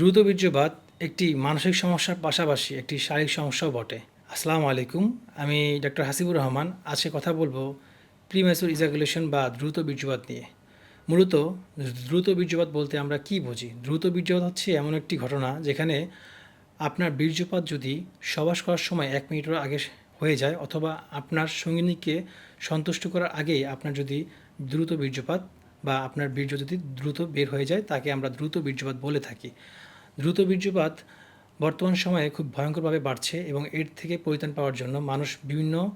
দ্রুত বীর্যপাত একটি মানসিক সমস্যার পাশাপাশি একটি শারীরিক সমস্যাও বটে। আসসালামু আলাইকুম। আমি ডক্টর হাসিবুর রহমান। আজকে কথা বলব প্রিম্যাচুর ইজাকুলেশন বা দ্রুত বীর্যপাত নিয়ে। মূলত দ্রুত বীর্যপাত বলতে আমরা কি বুঝি? দ্রুত বীর্যপাত হচ্ছে এমন একটি ঘটনা যেখানে আপনার বীর্যপাত যদি সবাস করার সময় এক মিনিটের আগে হয়ে যায় অথবা আপনার সঙ্গিনীকে সন্তুষ্ট করার আগেই আপনার যদি দ্রুত বীর্যপাত বা আপনার বীর্য যদি দ্রুত বের হয়ে যায়, তাকে আমরা দ্রুত বীর্যপাত বলে থাকি। দ্রুত বীর্যপাত বর্তমান সময়ে খুব ভয়ঙ্করভাবে বাড়ছে এবং এর থেকে পরিত্রাণ পাওয়ার জন্য মানুষ বিভিন্ন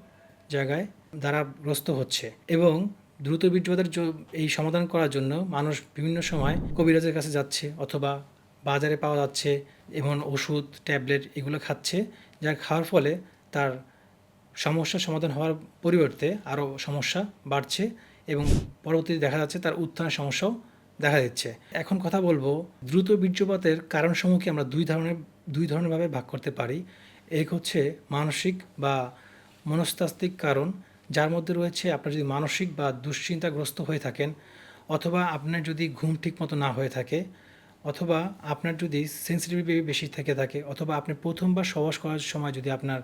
জায়গায় দ্বারাগ্রস্ত হচ্ছে এবং দ্রুত বীর্যপাতের এই সমাধান করার জন্য মানুষ বিভিন্ন সময় কবিরাজের কাছে যাচ্ছে অথবা বাজারে পাওয়া যাচ্ছে এবং ওষুধ, ট্যাবলেট এগুলো খাচ্ছে, যা খাওয়ার ফলে তার সমস্যার সমাধান হওয়ার পরিবর্তে আরও সমস্যা বাড়ছে এবং পরবর্তীতে দেখা যাচ্ছে তার উত্থানের সমস্যাও দেখা দিচ্ছে এখন কথা বলব, দ্রুত বীর্যপাতের কারণসমূহকে আমরা দুই ধরনের দুই ধরনেরভাবে ভাগ করতে পারি। এক হচ্ছে মানসিক বা মনস্তাত্ত্বিক কারণ, যার মধ্যে রয়েছে আপনার যদি মানসিক বা দুশ্চিন্তাগ্রস্ত হয়ে থাকেন, অথবা আপনার যদি ঘুম ঠিক মতো না হয়ে থাকে, অথবা আপনার যদি সেন্সিটিভিটি বেশি থেকে থাকে, অথবা আপনি প্রথমবার সহবাস করার সময় যদি আপনার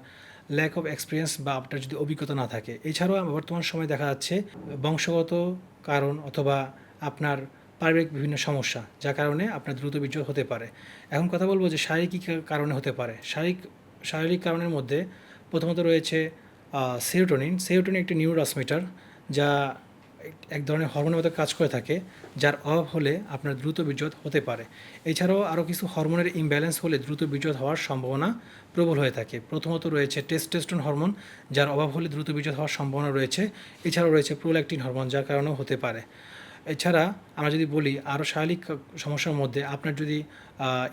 ল্যাক অফ এক্সপিরিয়েন্স বা আপনার যদি অভিজ্ঞতা না থাকে। এছাড়াও বর্তমান সময় দেখা যাচ্ছে বংশগত কারণ অথবা আপনার পারিবারিক বিভিন্ন সমস্যা, যার কারণে আপনার দ্রুত বীর্য হতে পারে। এখন কথা বলব যে শারীরিক কারণে হতে পারে। শারীরিক শারীরিক কারণের মধ্যে প্রথমত রয়েছে সেরোটোনিন সেরোটোনিন একটি নিউরোট্রান্সমিটার যা এক- ধরনের হরমোনের মতো কাজ করে থাকে, যার অভাব হলে আপনার দ্রুত বীর্যপাত হতে পারে। এছাড়াও আরও কিছু হরমোনের ইমব্যালেন্স হলে দ্রুত বীর্যপাত হওয়ার সম্ভাবনা প্রবল হয়ে থাকে। প্রথমত রয়েছে টেস্টোস্টেরন হরমোন যার অভাব হলে দ্রুত বীর্যপাত হওয়ার সম্ভাবনা রয়েছে। এছাড়াও রয়েছে প্রোল্যাক্টিন হরমোন যার কারণেও হতে পারে। এছাড়া আমরা যদি বলি আরও শারীরিক সমস্যার মধ্যে আপনার যদি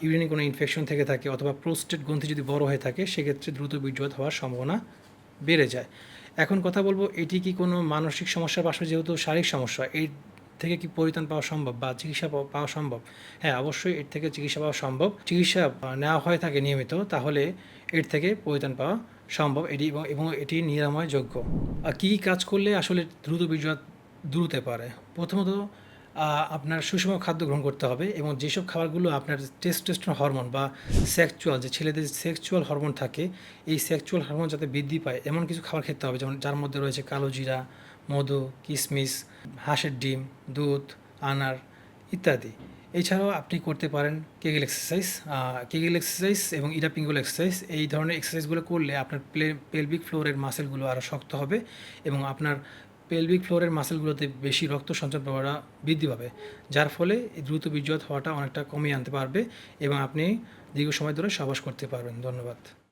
ইউরিনে কোনো ইনফেকশন থেকে থাকে অথবা প্রোস্টেট গ্রন্থি যদি বড় হয়ে থাকে, সেক্ষেত্রে দ্রুত বীর্যপাত হওয়ার সম্ভাবনা বেড়ে যায়। এখন কথা বলব, এটি কি কোনো মানসিক সমস্যার পাশাপাশি যেহেতু শারীরিক সমস্যা, এর থেকে কি পরিত্রাণ পাওয়া সম্ভব বা চিকিৎসা পাওয়া- সম্ভব? হ্যাঁ অবশ্যই এর থেকে চিকিৎসা পাওয়া সম্ভব। চিকিৎসা নেওয়া হয়ে থাকে নিয়মিত, তাহলে এর থেকে পরিত্রাণ পাওয়া সম্ভব। এটি এবং এটি নিরাময়যোগ্য। আর কী কী কাজ করলে আসলে দ্রুত বীর্যপাত দূর হতে পারে। প্রথমত আপনার সুষম খাদ্য গ্রহণ করতে হবে এবং যেসব খাবারগুলো আপনার টেস্টোস্টেরন হরমোন বা সেক্সুয়াল যে ছেলেদের সেক্সুয়াল হরমোন থাকে, এই সেক্সুয়াল হরমোন যাতে বৃদ্ধি পায়, এমন কিছু খাবার খেতে হবে। যেমন যার মধ্যে রয়েছে কালো জিরা, মধু কিশমিশ হাঁসের ডিম, দুধ, আনার ইত্যাদি। এছাড়াও আপনি করতে পারেন কেগেল এক্সারসাইজ কেগেল এক্সারসাইজ এবং ইরাপিঙ্গুল এক্সারসাইজ এই ধরনের এক্সারসাইজগুলো করলে আপনার প্লে পেলভিক ফ্লোরের মাসেলগুলো আরও শক্ত হবে এবং আপনার পেলভিক ফ্লোরের মাসেলগুলোতে বেশি রক্ত সঞ্চার প্রবাহটা বৃদ্ধি পাবে, যার ফলে দ্রুত বীর্যপাত হওয়াটা অনেকটা কমিয়ে আনতে পারবে এবং আপনি দীর্ঘ সময় ধরে সহবাস করতে পারবেন। ধন্যবাদ।